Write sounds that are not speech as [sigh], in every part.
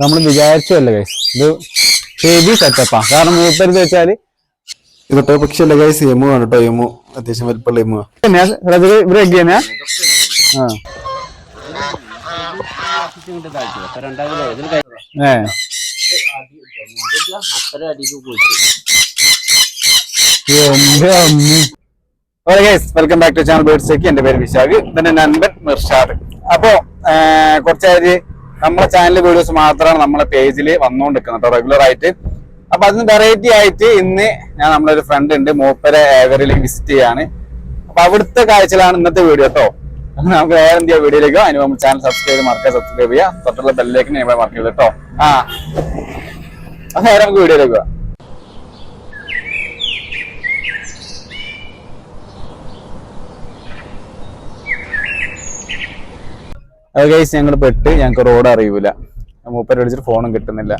നമ്മൾ വിചാരിച്ചല്ല ഗൈസ് ഇത് ഹെവി സെറ്റപ്പാ കാരണം മൂപ്പരുത് വെച്ചാൽ ഇതൊട്ടോ പക്ഷേ ഗൈസ് എമു ആണ് കേട്ടോ എമു അത്യാവശ്യം വലിപ്പുള്ള എമു ഏ. Guys welcome back to channel ബേർഡ്സേക്ക് എന്റെ പേര് വിശാഖ്. ഇതെന്റെ നൻപൻ മിർഷാദ്. അപ്പോ കുറച്ചായിട്ട് നമ്മുടെ ചാനൽ വീഡിയോസ് മാത്രമാണ് നമ്മുടെ പേജിൽ വന്നുകൊണ്ടിരിക്കുന്നത് കേട്ടോ റെഗുലർ ആയിട്ട്. അപ്പൊ അതിന് വെറൈറ്റി ആയിട്ട് ഇന്ന് ഞാൻ നമ്മുടെ ഒരു ഫ്രണ്ട് ഉണ്ട് മൂപ്പരെ ഏവറിൽ വിസിറ്റ് ചെയ്യാണ്. അപ്പൊ അവിടുത്തെ കാഴ്ചയിലാണ് ഇന്നത്തെ വീഡിയോ കേട്ടോ നമുക്ക് വേറെ എന്ത് ചെയ്യാം വീഡിയോയിലേക്കോ അതിന് നമ്മൾ ചാനൽ സബ്സ്ക്രൈബ് ചെയ്ത് സബ്സ്ക്രൈബ് ചെയ്യുക. തൊട്ടുള്ള ബെല്ലിലേക്ക് ഞാൻ ചെയ്ത് കേട്ടോ ആ. അപ്പൊ നേരെ നമുക്ക് വീഡിയോയിലേക്ക് പോവാം. അത് കഴിച്ച് ഞങ്ങൾ പെട്ട് ഞങ്ങൾക്ക് റോഡ് അറിയൂല. മൂപ്പര് വിളിച്ചിട്ട് ഫോണും കിട്ടുന്നില്ല.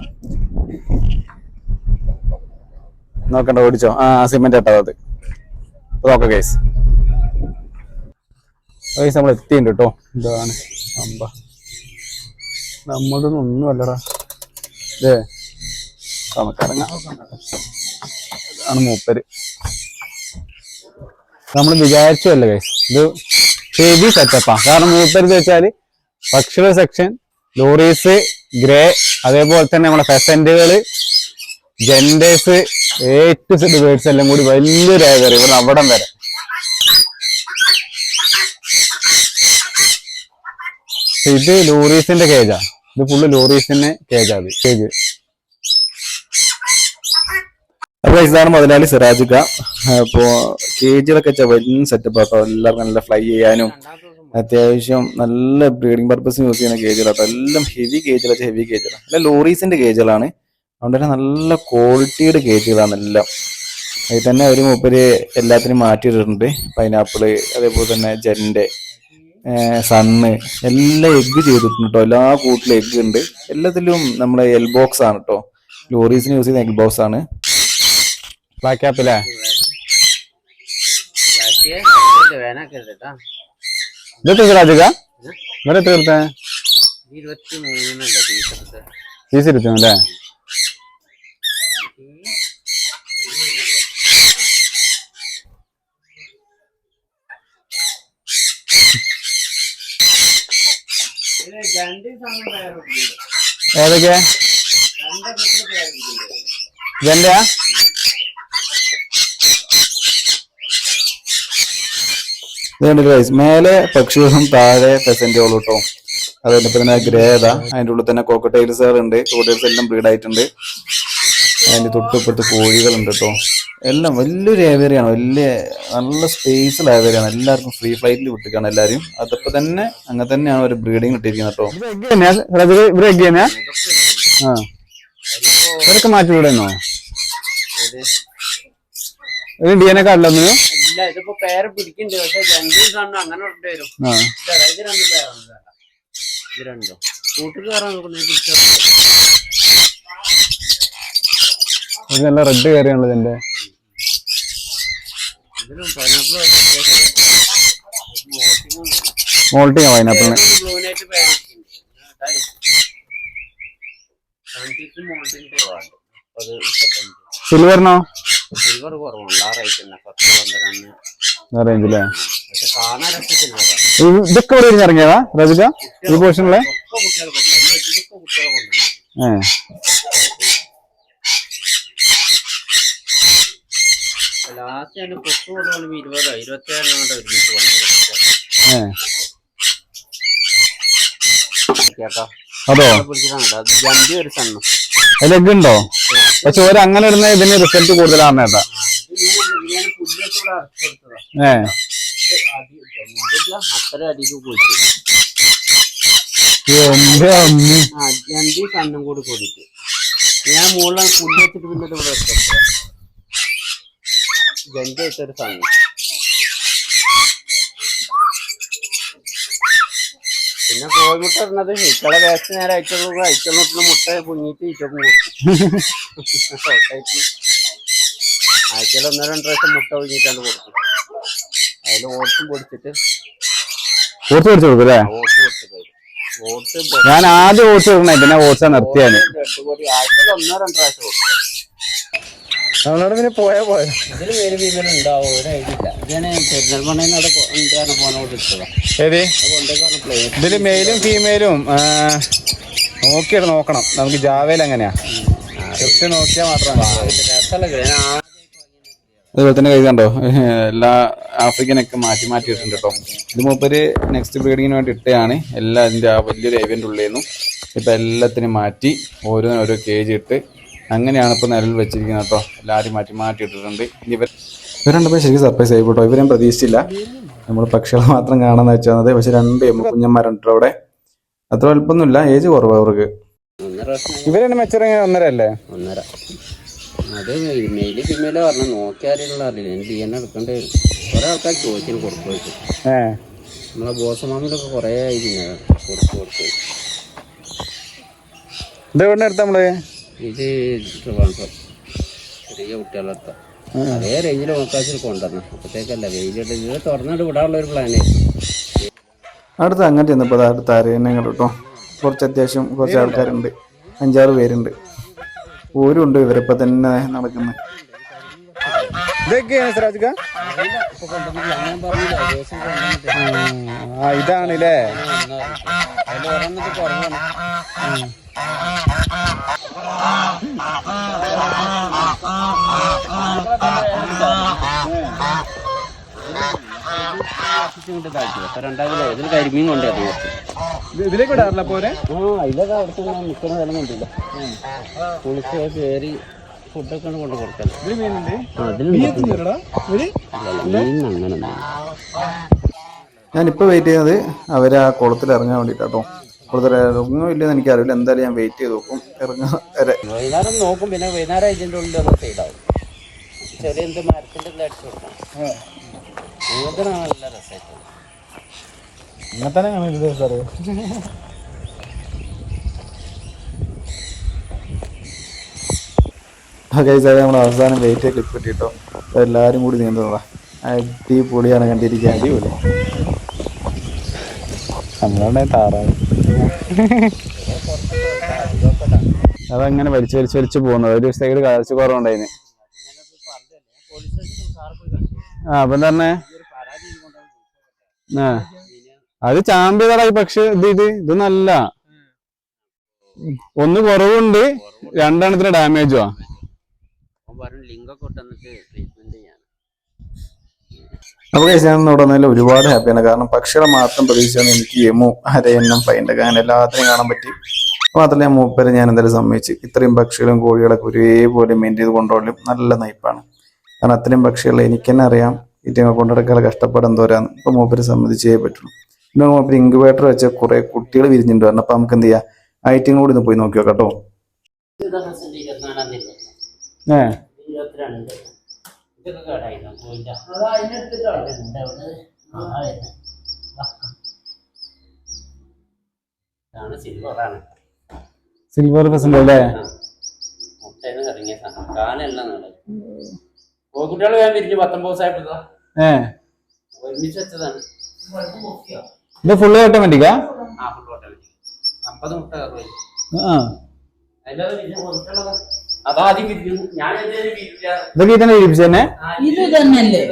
നോക്കണ്ട ഓടിച്ചോ. ആ സിമെന്റ് ഇട്ടത് അത് നോക്ക കേസ് കേസ് നമ്മൾ എത്തിയിട്ടുണ്ട് കേട്ടോ ഇതാണ് അമ്പ. നമ്മളതൊന്നും ഒന്നുമല്ലടാ. ഇതേ ഇതാണ് മൂപ്പര്. നമ്മൾ വിചാരിച്ചല്ലേ കേസ് ഇത് ഹെവി സെറ്റപ്പാ കാരണം മൂപ്പര് വെച്ചാൽ പക്ഷികളുടെ സെക്ഷൻ ലോറീസ് ഗ്രേ അതേപോലെ തന്നെ നമ്മുടെ ഫെസന്റുകൾ genders A to Z birds എല്ലാം കൂടി വലിയൊരു ഏകറി ഇവിടെ അവിടം വരെ. ഇത് ലോറീസിന്റെ കേജാ ഇത് ഫുള്ള് ലോറീസിന്റെ കേജാ കേജ് അപ്പൊ ഇതാണ് മുതലാളി സിറാജിക്ക. അപ്പോ കേജിലൊക്കെ വലിയ സെറ്റപ്പ് ആട്ടോ എല്ലാവർക്കും നല്ല ഫ്ലൈ ചെയ്യാനും അത്യാവശ്യം നല്ല ബ്രീഡിംഗ് പർപ്പസിന് യൂസ് ചെയ്യുന്ന കേജുകളാട്ടോ എല്ലാം ഹെവി കേജുകളാണ് ഹെവി കേജുകളാണ് അല്ല ലോറീസിന്റെ കേജുകളാണ് അതുകൊണ്ട് തന്നെ നല്ല ക്വാളിറ്റിയുടെ കേജുകളാണ് എല്ലാം. അതിൽ തന്നെ ഒരു മൂപ്പര് എല്ലാത്തിനും മാറ്റിയിട്ടുണ്ട് പൈനാപ്പിൾ അതേപോലെ തന്നെ ജെന്റെ സണ്ണ് എല്ലാം എഗ്ഗ് ചെയ്തിട്ടുണ്ട് കേട്ടോ എല്ലാ കൂട്ടിലും എഗ്ഗ് ഉണ്ട്. എല്ലാത്തിലും നമ്മളെ എൽ ബോക്സ് ആണ് കേട്ടോ ലോറീസിന് യൂസ് ചെയ്യുന്ന എഗ് ബോക്സ് ആണ്. ബ്ലാക്ക് ആപ്പില്ലേ ഇതെത്ര രാജക ഇരുപത്തി മൂന്നല്ല ടീഷർട്ട് ഫീസ് എടുത്തു അല്ലേ? ഏതൊക്കെ? ഇതെന്റെയാ ഇതുകൊണ്ട് ഗൈസ് മേലെ പക്ഷികളും താഴെ പെസന്റുകളും കേട്ടോ അതുകൊണ്ട് പിന്നെ തന്നെ ഗ്രേത അതിന്റെ ഉള്ളിൽ തന്നെ കോക്കട്ടൈൽസുകൾ ഉണ്ട്. കോക്കട്ടൈൽസ് എല്ലാം ബ്രീഡായിട്ടുണ്ട് അതിന്റെ തൊട്ടുപ്പുറത്ത് കോഴികളുണ്ട് കേട്ടോ എല്ലാം വലിയൊരു ഏവേറിയാണ് വലിയ നല്ല സ്പേസിൽ ഏവേറിയാണ് എല്ലാവർക്കും ഫ്രീ ഫ്ലൈറ്റിൽ വിട്ടിക്കാണ് എല്ലാവരും. അതപ്പോ തന്നെ അങ്ങനെ തന്നെയാണ് ഒരു ബ്രീഡിങ് ഇട്ടിരിക്കുന്നത് കേട്ടോ ആ. ഇവരൊക്കെ മാറ്റി വിടുന്നോ ഡി എൻ എ കാർഡിലൊന്നും ഇല്ല ഇതിപ്പോ പേര് പിടിക്കണ്ട് പക്ഷെ രണ്ടും ദിവസം അങ്ങനെ ഉണ്ട് വരും. ഇതാ, രണ്ട് പേരാണ് ഇതാ. രണ്ടോ. കൂട്ടിൽ കയറാൻ നോക്കുന്നത് പിടിച്ചോ ഇത് നല്ല റെഡ് കയറിയാണല്ലോ ഇതിന്റെ. ഇതിലും പൈനാപ്പിൾ മോൾട്ടിങ് പൈനാപ്പിളിന് സിൽവറിനോ സിൽവർ കുറവാണ് ആ റേറ്റ് തന്നെ. പത്ത് പന്ത്രണ്ട്. റേഞ്ചില്ലേ പക്ഷെ കാണാൻ ഇതൊക്കെ ഇവിടെ ഇരുന്ന് ഇറങ്ങിയതാ റജിക ഈ പോർഷനിലെ ലാസ്റ്റ് ഞാൻ ഇരുപതോ. ഒരുമിച്ച് അതോ? എഗ് ഉണ്ടോ? പക്ഷെ ഒരു അങ്ങനെ ഇടുന്ന ഇതിന് റിസൾട്ട് കൂടുതലാണ് കേട്ടാ. ഏ. അത്ര അടിക്ക് കുളിച്ചു എന്റെ അമ്മ ജമ്പി കണ്ണും കൂടി കൂടിയിട്ട്. ഞാൻ മുകളിൽ പുല്ല് വെച്ചിട്ട് പിന്നെ ഇവിടെ വെച്ചത് ജമ്പി വെച്ചൊരു പിന്നെ കോഴിമുട്ട ഇടുന്നത് ഇക്കളെ വേസ്റ്റ് നേരെ അയച്ചുള്ളൂ അയച്ചുള്ള മുട്ട പുഞ്ഞിട്ട് ഇറ്റക്കും [laughs] കൊടുക്കും ആഴ്ചയിൽ ഒന്നോ രണ്ടു പ്രാവശ്യം മുട്ട പുഞ്ഞിട്ടാണ് കൊടുക്കും അതിൽ ഓട്ടും പൊടിച്ചിട്ട് ഓട്ട് പൊടിച്ചു കൊടുക്കും അല്ലേ? ഞാൻ ആദ്യം ഓട്ട് ഇടണേ പിന്നെ ഓട്സ് നിർത്തിയാണ് ഒന്നോ രണ്ടു പ്രാവശ്യം കൊടുക്കും നമ്മളോട് പിന്നെ പോയാ പോയ ഇതിൽ വേറെ ഒരു ഐഡിയ ഏത്? ഇതിൽ മെയിലും ഫീമെയിലും നോക്കിയിട്ട് നോക്കണം. നമുക്ക് ജാവയിൽ എങ്ങനെയാ? ജസ്റ്റ് നോക്കിയാൽ മാത്രം രസമല്ല ഞാൻ ആ അതുപോലെ തന്നെ കൈ കണ്ടോ? എല്ലാ ആഫ്രിക്കനൊക്കെ മാറ്റി മാറ്റി ഇട്ടിട്ടുണ്ട് കേട്ടോ. ഇത് മൂപ്പര് നെക്സ്റ്റ് ബ്രീഡിങ്ങിന് വേണ്ടി ഇട്ടയാണ്. എല്ലാ അതിന്റെ ആ വലിയൊരു ഏവിയന്റെ ഉള്ളിൽ നിന്നും ഇപ്പൊ എല്ലാത്തിനും മാറ്റി ഓരോന്നിനും ഓരോ കേജ് ഇട്ട് അങ്ങനെയാണ് ഇപ്പോൾ നിലവിൽ വെച്ചിരിക്കുന്നത് കേട്ടോ. എല്ലാവരും മാറ്റി മാറ്റി ഇട്ടിട്ടുണ്ട് ഇനി ഇവർ ഇവർ രണ്ടുപേരും ശരിക്കും സർപ്രൈസ് ആയി കേട്ടോ. ഇവരും പ്രതീക്ഷിച്ചില്ല. നമ്മൾ പക്ഷികളെ മാത്രം കാണാന്ന് വെച്ചാൽ പക്ഷെ രണ്ട് കുഞ്ഞന്മാരുണ്ട് അവിടെ. അത്ര വലുപ്പമൊന്നുമില്ല. ഏജ് കുറവാണ് അവർക്ക്. ഇവരെന്നെ മെച്ചറിയ ഒന്നര അല്ലേ? ഒന്നര. അത് മെയിൽ ഫിമെയിൽ പറഞ്ഞു നോക്കിയാലുള്ള അറിയില്ല. ഞാൻ ഡി എൻ എടുക്കേണ്ടി. വരും കുറെ ആൾക്കാർ ചോദിച്ചിന് കൊടുത്തു വെച്ചു. ഏഹ് നമ്മളെ ബോസമാമിലൊക്കെ കുറേ ആയി പിന്നെ കൊടുത്തു കൊടുത്തു. ഇത് എവിടെ എടുത്ത നമ്മൾ? ഇത് ട്രിവാൻഡ്രം. ചെറിയ കുട്ടികളെടുത്ത അതേ റേഞ്ചിൽ ഓക്കാശിൽ കൊണ്ടുവരണം. അപ്പോഴത്തേക്കല്ല വെയിലിട്ട് ഇത് തുറന്നിട്ട് വിടാനുള്ള ഒരു പ്ലാനേ അടുത്ത് അങ്ങനെ ചെന്നപ്പോൾ അടുത്ത് ആരെയും കേട്ടോ കുറച്ച് അത്യാവശ്യം കുറച്ച് ആൾക്കാരുണ്ട്. അഞ്ചാറ് പേരുണ്ട്. ഓരും ഉണ്ട് ഇവരിപ്പോ തന്നെ നടക്കുന്നത് ഇതൊക്കെയാണ് സിറാജിക്ക? ഇപ്പൊ കൊണ്ടുവന്നില്ല ഞാൻ പറഞ്ഞില്ല ദിവസം ആ ഇതാണ് അല്ലേ അതിൽ ഒരെണ്ണത്തിൽ കുറവാണ്. രണ്ടാമത് ഇതിൽ കരിമീൻ കൊണ്ടേ ആ വെയിറ്റ് ചെയ്യുന്നത് അവരാ കുളത്തിൽ ഇറങ്ങാൻ വേണ്ടിയിട്ടാട്ടോ കുളത്തിൽ ഇറങ്ങോ ഇല്ലെന്ന് എനിക്കറിയില്ല. എന്തായാലും ഞാൻ വെയിറ്റ് ചെയ്ത് നോക്കും. ഇറങ്ങാൻ വരെ. വൈകുന്നേരം നോക്കും. പിന്നെ വൈകുന്നേരം അതിന്റെ ഉള്ളിൽ ഒന്ന് ചെറിയ എന്ത് മരത്തിന്റെ ഉള്ളിൽ അടിച്ചു കൊടുക്കാം അങ്ങനത്തെ നല്ല രസമായിട്ട് ഇങ്ങനെ തന്നെ കാണില്ല സാറ്. കഴിച്ചാൽ നമ്മൾ അവസാനം വെയിറ്റ് ക്ലിപ്പ് കിട്ടിട്ടോ. എല്ലാവരും കൂടി നീന്തുന്നതാ അടിപൊളിയാണ് കണ്ടിരിക്കാൻ. അടിപൊളി. നമ്മളെ താറാവ്. [laughs] അതങ്ങനെ വലിച്ചു വലിച്ചു വലിച്ചു പോകുന്നത് ഒരു സൈഡ് കാഴ്ച കുറവുണ്ടായിന്. ആ അപ്പൊ തന്നെ ആ. അത് ചാമ്പ്യതടായി പക്ഷെ ഇത് ഇത് ഇത് നല്ല. ഒന്ന് കുറവുണ്ട് രണ്ടെണ്ണത്തിന് ഡാമേജുവാ ലിങ്കൊക്കെ അപ്പോൾ ഞാൻ ഇവിടെ വന്നതിൽ ഒരുപാട് ഹാപ്പിയാണ് കാരണം പക്ഷികളെ മാത്രം പ്രതീക്ഷിച്ചാണ് എനിക്ക് യമു അരയെണ്ണം ഫൈന്റെ അങ്ങനെ എല്ലാത്തിനും കാണാൻ പറ്റി. മാത്രമല്ല ഞാൻ മൂപ്പരെ ഞാൻ എന്തായാലും സമ്മതിച്ച്. ഇത്രയും പക്ഷികളും കോഴികളൊക്കെ ഒരേപോലെ മെയിന്റ് ചെയ്ത് കൊണ്ടുപോകലും നല്ല നയിപ്പാണ് കാരണം അത്രയും പക്ഷികളെ എനിക്ക് തന്നെ അറിയാം ഇതിനെ കൊണ്ടുനടക്കാനുള്ള കഷ്ടപ്പാട് എന്തോരാന്ന് ഇപ്പൊ മൂപ്പര് സമ്മതിച്ചേ പറ്റുള്ളൂ. പിന്നെ മൂപ്പര് ഇൻക്യുബേറ്റർ വെച്ച കുറെ കുട്ടികൾ വിരിഞ്ഞിട്ടുണ്ട്. പറഞ്ഞു അപ്പൊ നമുക്ക് എന്ത് ചെയ്യാം? ഐറ്റിങ് കൂടി ഒന്ന് പോയി നോക്കിയോ നോക്കാം കേട്ടോ. ഏഹ് ഏ. ഇതൊക്കെ കേടായിരുന്നു പോയില്ല ഇതാണ് സിൽവറാണ്. സിൽവർ പെർസെന്റ് അല്ലേ മുട്ടേന്ന് ഇറങ്ങിയ സാധനം. കാലെല്ലാം നല്ലത്. കോഴിക്കുട്ടികൾ വേഗം വിരിഞ്ഞ് പത്തൊമ്പത് ദിവസമായിട്ടാ ഏ. ഒരുമിച്ച് വെച്ചതാണ്. ഇത് ഫുള്ള് ഓട്ടോമാറ്റിക്കാ? ആ ഫുൾ ഓട്ടോമാറ്റിക് അമ്പത് മുട്ട കയറും ആ. അതിലത് വിരിഞ്ഞ കോഴിക്കുട്ടികളതാ അതാദ്യം വിരിഞ്ഞു ഞാൻ ഇതൊക്കെ ഇതിനെ ഇരിപ്പിച്ചു തന്നെ ഇത് തന്നെയല്ലേ?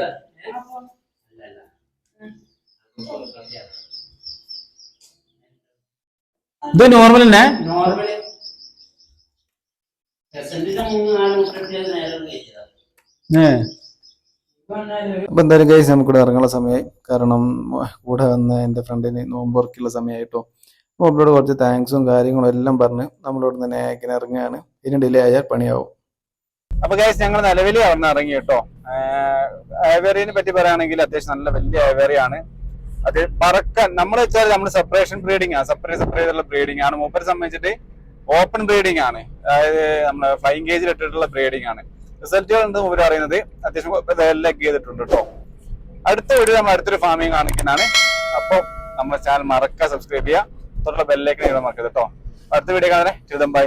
ഇത് നോർമൽ തന്നെ നോർമൽ അപ്പൊ എന്തായാലും ഗൈസ് നമുക്കിവിടെ ഇറങ്ങാനുള്ള സമയമായി കാരണം കൂടെ വന്ന എന്റെ ഫ്രണ്ടിന് നോമ്പുറക്കുള്ള സമയമായിട്ടോ. മൂപ്പരോട് കുറച്ച് താങ്ക്സും കാര്യങ്ങളും എല്ലാം പറഞ്ഞ് നമ്മളോട് തന്നെ നേക്കിന് ഇറങ്ങുകയാണ് ഇനി ഡിലേ ആയാൽ പണിയാവും. അപ്പൊ ഗൈസ് ഞങ്ങൾ നിലവിൽ അവിടെ നിന്ന് ഇറങ്ങി കേട്ടോ. ഐവേറിയെ പറ്റി പറയുകയാണെങ്കിൽ അത്യാവശ്യം നല്ല വലിയ ഐവേറിയാണ് അത് പറക്കാൻ നമ്മൾ വെച്ചാൽ നമ്മൾ സെപ്പറേഷൻ ബ്രീഡിംഗ് ആണ് സെപ്പറേറ്റ് സെപ്പറേറ്റ് ഉള്ള ബ്രീഡിംഗ് ആണ്. മൂപ്പരെ സംബന്ധിച്ചിട്ട് ഓപ്പൺ ബ്രീഡിംഗ് ആണ്. അതായത് നമ്മുടെ ഫൈൻ ഗേജിൽ ഇട്ടിട്ടുള്ള ബ്രീഡിംഗ് ആണ്. റിസൾട്ടുകൾ ഉണ്ട് മൂപ്പര് പറയുന്നത്? അത്യാവശ്യം ലെഗ് ചെയ്തിട്ടുണ്ട് കേട്ടോ. അടുത്ത വീഡിയോ നമ്മൾ അടുത്തൊരു ഫാമിംഗ് കാണിക്കുന്നതാണ്. അപ്പോൾ നമ്മുടെ ചാനൽ മറക്കുക സബ്സ്ക്രൈബ് ചെയ്യുക. തൊട്ടുള്ള ബെല്ലേക്ക് മറക്കരുത് കേട്ടോ അടുത്ത വീഡിയോ കാണാൻ ബൈ